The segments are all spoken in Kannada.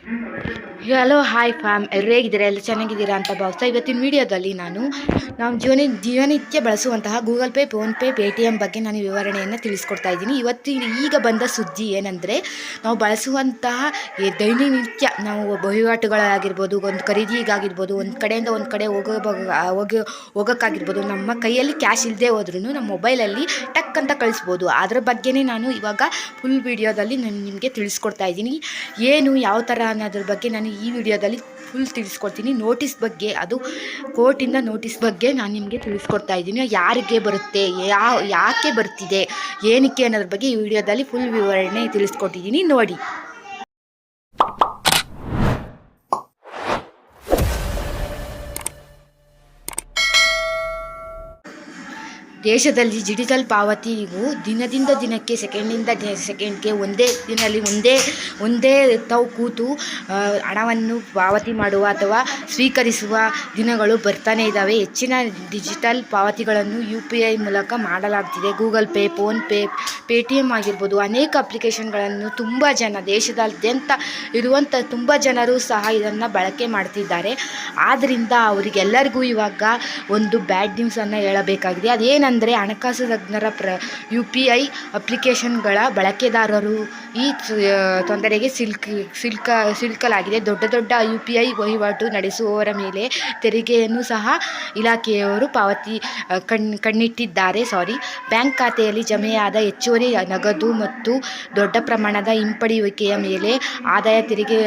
ಹಲೋ ಹಾಯ್ ಫ್ಯಾಮ್ ಎಲ್ಲರೂ ಹೇಗಿದ್ದೀರಾ? ಎಲ್ಲ ಚೆನ್ನಾಗಿದ್ದೀರಾ ಅಂತ ಭಾವಿಸ್ತಾ ಇವತ್ತಿನ ವಿಡಿಯೋದಲ್ಲಿ ನಾನು ನಮ್ಮ ಜೀವನ ದಿನನಿತ್ಯ ಬಳಸುವಂತಹ Google Pay PhonePe Paytm ಬಗ್ಗೆ ನಾನು ವಿವರಣೆಯನ್ನು ತಿಳಿಸ್ಕೊಡ್ತಾ ಇದ್ದೀನಿ. ಇವತ್ತಿನ ಈಗ ಬಂದ ಸುದ್ದಿ ಏನಂದರೆ, ನಾವು ಬಳಸುವಂತಹ ದೈನನಿತ್ಯ ನಾವು ವಹಿವಾಟುಗಳಾಗಿರ್ಬೋದು, ಒಂದು ಖರೀದಿಗಾಗಿರ್ಬೋದು, ಒಂದು ಕಡೆಯಿಂದ ಒಂದು ಕಡೆ ಹೋಗೋ ಹೋಗಿ ಹೋಗೋಕ್ಕಾಗಿರ್ಬೋದು, ನಮ್ಮ ಕೈಯಲ್ಲಿ ಕ್ಯಾಶ್ ಇಲ್ಲದೆ ಹೋದ್ರೂ ನಮ್ಮ ಮೊಬೈಲಲ್ಲಿ ಟಕ್ ಅಂತ ಕಳಿಸ್ಬೋದು. ಅದರ ಬಗ್ಗೆನೇ ನಾನು ಇವಾಗ ಫುಲ್ ವಿಡಿಯೋದಲ್ಲಿ ನಾನು ನಿಮಗೆ ತಿಳಿಸ್ಕೊಡ್ತಾ ಇದ್ದೀನಿ. ಏನು, ಯಾವ ಥರ ಅನ್ನೋದ್ರ ಬಗ್ಗೆ ನಾನು ಈ ವಿಡಿಯೋದಲ್ಲಿ ಫುಲ್ ತಿಳಿಸ್ಕೊಡ್ತೀನಿ. ನೋಟಿಸ್ ಬಗ್ಗೆ, ಅದು ಕೋರ್ಟಿಂದ ನೋಟಿಸ್ ಬಗ್ಗೆ ನಾನು ನಿಮಗೆ ತಿಳಿಸ್ಕೊಡ್ತಾ ಇದ್ದೀನಿ. ಯಾರಿಗೆ ಬರುತ್ತೆ ಯಾವ ಯಾಕೆ ಬರ್ತಿದೆ, ಏನಕ್ಕೆ ಅನ್ನೋದ್ರ ಬಗ್ಗೆ ಈ ವಿಡಿಯೋದಲ್ಲಿ ಫುಲ್ ವಿವರಣೆ ತಿಳಿಸ್ಕೊಟ್ಟಿದ್ದೀನಿ. ನೋಡಿ. ದೇಶದಲ್ಲಿ ಡಿಜಿಟಲ್ ಪಾವತಿಯು ದಿನದಿಂದ ದಿನಕ್ಕೆ, ಸೆಕೆಂಡಿಂದ ಸೆಕೆಂಡ್ಗೆ ಒಂದೇ ದಿನದಲ್ಲಿ ಒಂದೇ ಒಂದೇ ತಾವು ಕೂತು ಹಣವನ್ನು ಪಾವತಿ ಮಾಡುವ ಅಥವಾ ಸ್ವೀಕರಿಸುವ ದಿನಗಳು ಬರ್ತಾನೆ ಇದ್ದಾವೆ. ಹೆಚ್ಚಿನ ಡಿಜಿಟಲ್ ಪಾವತಿಗಳನ್ನು ಯು ಪಿ ಐ ಮೂಲಕ ಮಾಡಲಾಗ್ತಿದೆ. Google Pay PhonePe Paytm ಆಗಿರ್ಬೋದು, ಅನೇಕ ಅಪ್ಲಿಕೇಶನ್ಗಳನ್ನು ತುಂಬ ಜನ, ದೇಶದಾದ್ಯಂತ ಇರುವಂಥ ತುಂಬ ಜನರು ಸಹ ಇದನ್ನು ಬಳಕೆ ಮಾಡ್ತಿದ್ದಾರೆ. ಆದ್ದರಿಂದ ಅವರಿಗೆಲ್ಲರಿಗೂ ಇವಾಗ ಒಂದು ಬ್ಯಾಡ್ ನ್ಯೂಸನ್ನು ಹೇಳಬೇಕಾಗಿದೆ. ಅದೇನೆಂದರೆ ಹಣಕಾಸು ತಜ್ಞರ ಪ್ರ ಯು ಪಿ ಐ ಅಪ್ಲಿಕೇಶನ್ಗಳ ಬಳಕೆದಾರರು. ಈ ತೊಂದರೆಗೆ ಸಿಲ್ಕ್, ಸಿಲ್ಕ, ಸಿಲ್ಕಲಾಗಿದೆ. ದೊಡ್ಡ ದೊಡ್ಡ ಯು ಪಿ ಐ ವಹಿವಾಟು ನಡೆಸುವವರ ಮೇಲೆ ತೆರಿಗೆಯನ್ನು ಸಹ ಇಲಾಖೆಯವರು ಪಾವತಿ ಕಣ್, ಕಣ್ಣಿಟ್ಟಿದ್ದಾರೆ. ಸಾರಿ. ಬ್ಯಾಂಕ್ ಖಾತೆಯಲ್ಲಿ ಜಮೆಯಾದ ಹೆಚ್ಚುವರಿ ನಗದು ಮತ್ತು ದೊಡ್ಡ ಪ್ರಮಾಣದ ಹಿಂಪಡೆಯುವಿಕೆಯ ಮೇಲೆ ಆದಾಯ ತೆರಿಗೆ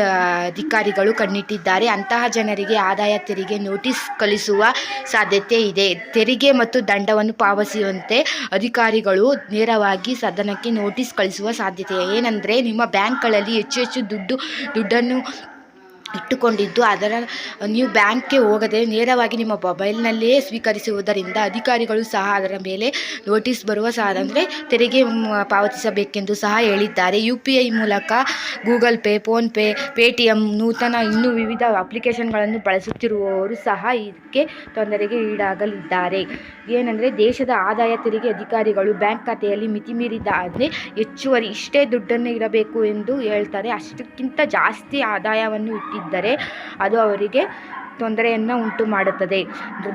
ಅಧಿಕಾರಿಗಳು ಕಣ್ಣಿಟ್ಟಿದ್ದಾರೆ. ಅಂತಹ ಜನರಿಗೆ ಆದಾಯ ತೆರಿಗೆ ನೋಟಿಸ್ ಕಳಿಸುವ ಸಾಧ್ಯತೆ ಇದೆ. ತೆರಿಗೆ ಮತ್ತು ದಂಡವನ್ನು ಪಾವತಿಸುವಂತೆ ಅಧಿಕಾರಿಗಳು ನೇರವಾಗಿ ಸದನಕ್ಕೆ ನೋಟಿಸ್ ಕಳಿಸುವ ಸಾಧ್ಯತೆ ಏನಂದರೆ ನಿಮ್ಮ ಬ್ಯಾಂಕ್ಗಳಲ್ಲಿ ಹೆಚ್ಚು ಹೆಚ್ಚು ದುಡ್ಡು ದುಡ್ಡನ್ನು ಇಟ್ಟುಕೊಂಡಿದ್ದು. ಅದರ, ನೀವು ಬ್ಯಾಂಕ್ಗೆ ಹೋಗದೆ ನೇರವಾಗಿ ನಿಮ್ಮ ಮೊಬೈಲ್ನಲ್ಲಿಯೇ ಸ್ವೀಕರಿಸುವುದರಿಂದ ಅಧಿಕಾರಿಗಳು ಸಹ ಅದರ ಮೇಲೆ ನೋಟಿಸ್ ಬರುವ ಸಹ ಅಂದರೆ ತೆರಿಗೆ ಪಾವತಿಸಬೇಕೆಂದು ಸಹ ಹೇಳಿದ್ದಾರೆ. ಯು ಪಿ ಐ ಮೂಲಕ Google Pay PhonePe Paytm ನೂತನ ಇನ್ನೂ ವಿವಿಧ ಅಪ್ಲಿಕೇಶನ್ಗಳನ್ನು ಬಳಸುತ್ತಿರುವವರು ಸಹ ಇದಕ್ಕೆ ತೊಂದರೆಗೆ ಈಡಾಗಲಿದ್ದಾರೆ. ಏನಂದರೆ, ದೇಶದ ಆದಾಯ ತೆರಿಗೆ ಅಧಿಕಾರಿಗಳು ಬ್ಯಾಂಕ್ ಖಾತೆಯಲ್ಲಿ ಮಿತಿ ಅಂದರೆ ಹೆಚ್ಚುವರಿ ಇಷ್ಟೇ ದುಡ್ಡನ್ನು ಇಡಬೇಕು ಎಂದು ಹೇಳ್ತಾರೆ. ಅಷ್ಟಕ್ಕಿಂತ ಜಾಸ್ತಿ ಆದಾಯವನ್ನು ಇಟ್ಟಿದ್ದರೆ ಅದು ಅವರಿಗೆ ತೊಂದರೆಯನ್ನು ಉಂಟು ಮಾಡುತ್ತದೆ.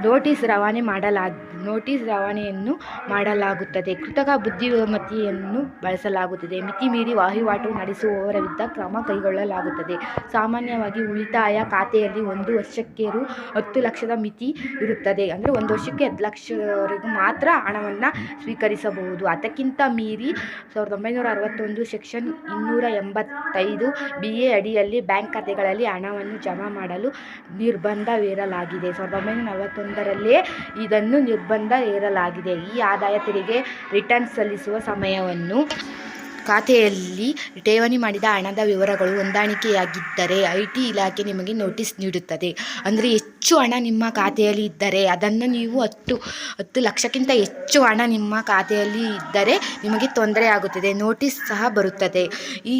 ನೋಟಿಸ್ ರವಾನೆ ಮಾಡಲಾ, ನೋಟಿಸ್ ರವಾನೆಯನ್ನು ಮಾಡಲಾಗುತ್ತದೆ. ಕೃತಕ ಬುದ್ಧಿಮತಿಯನ್ನು ಬಳಸಲಾಗುತ್ತದೆ. ಮಿತಿ ಮೀರಿ ವಹಿವಾಟು ನಡೆಸುವವರ ವಿರುದ್ಧ ಕ್ರಮ ಕೈಗೊಳ್ಳಲಾಗುತ್ತದೆ. ಸಾಮಾನ್ಯವಾಗಿ ಉಳಿತಾಯ ಖಾತೆಯಲ್ಲಿ ಒಂದು ವರ್ಷಕ್ಕೆ ರು ಹತ್ತು ಲಕ್ಷದ ಮಿತಿ ಇರುತ್ತದೆ. ಅಂದರೆ ಒಂದು ವರ್ಷಕ್ಕೆ ಹತ್ತು ಲಕ್ಷವರೆಗೂ ಮಾತ್ರ ಹಣವನ್ನು ಸ್ವೀಕರಿಸಬಹುದು. ಅದಕ್ಕಿಂತ ಮೀರಿ ಸಾವಿರದ ಒಂಬೈನೂರ ಅರವತ್ತೊಂದು ಸೆಕ್ಷನ್ ಇನ್ನೂರ ಎಂಬತ್ತೈದು ಬಿ ಎ ಅಡಿಯಲ್ಲಿ ಬ್ಯಾಂಕ್ ಖಾತೆಗಳಲ್ಲಿ ಹಣವನ್ನು ಜಮಾ ಮಾಡಲು ನಿರ್ಬಂಧವೇರಲಾಗಿದೆ ಸಾವಿರದ ಒಂಬೈನೂರ ನಲವತ್ತೊಂದರಲ್ಲಿ ಇದನ್ನು ನಿರ್ಬಂಧ ಹೇರಲಾಗಿದೆ. ಈ ಆದಾಯ ತೆರಿಗೆ ರಿಟರ್ನ್ಸ್ ಸಲ್ಲಿಸುವ ಸಮಯವನ್ನು ಖಾತೆಯಲ್ಲಿ ಠೇವಣಿ ಮಾಡಿದ ಹಣದ ವಿವರಗಳು ಹೊಂದಾಣಿಕೆಯಾಗಿದ್ದರೆ ಐ ಟಿ ಇಲಾಖೆ ನಿಮಗೆ ನೋಟಿಸ್ ನೀಡುತ್ತದೆ. ಅಂದರೆ ಹೆಚ್ಚು ಹಣ ನಿಮ್ಮ ಖಾತೆಯಲ್ಲಿ ಇದ್ದರೆ ಅದನ್ನು ನೀವು ಹತ್ತು ಹತ್ತು ಲಕ್ಷಕ್ಕಿಂತ ಹೆಚ್ಚು ಹಣ ನಿಮ್ಮ ಖಾತೆಯಲ್ಲಿ ಇದ್ದರೆ ನಿಮಗೆ ತೊಂದರೆ ಆಗುತ್ತದೆ, ನೋಟಿಸ್ ಸಹ ಬರುತ್ತದೆ.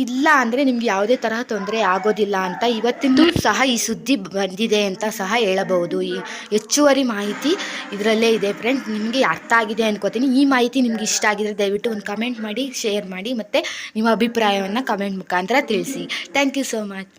ಇಲ್ಲ ಅಂದರೆ ನಿಮಗೆ ಯಾವುದೇ ತರಹ ತೊಂದರೆ ಆಗೋದಿಲ್ಲ ಅಂತ ಇವತ್ತಿಂದು ಸಹ ಈ ಸುದ್ದಿ ಬಂದಿದೆ ಅಂತ ಸಹ ಹೇಳಬಹುದು. ಈ ಹೆಚ್ಚುವರಿ ಮಾಹಿತಿ ಇದರಲ್ಲೇ ಇದೆ. ಫ್ರೆಂಡ್ ನಿಮಗೆ ಅರ್ಥ ಆಗಿದೆ ಅನ್ಕೋತೀನಿ. ಈ ಮಾಹಿತಿ ನಿಮಗೆ ಇಷ್ಟ ಆಗಿದ್ರೆ ದಯವಿಟ್ಟು ಒಂದು ಕಮೆಂಟ್ ಮಾಡಿ ಶೇರ್ ಮಾಡಿ ಮತ್ತು ನಿಮ್ಮ ಅಭಿಪ್ರಾಯವನ್ನು ಕಮೆಂಟ್ ಮುಖಾಂತರ ತಿಳಿಸಿ. Thank you so much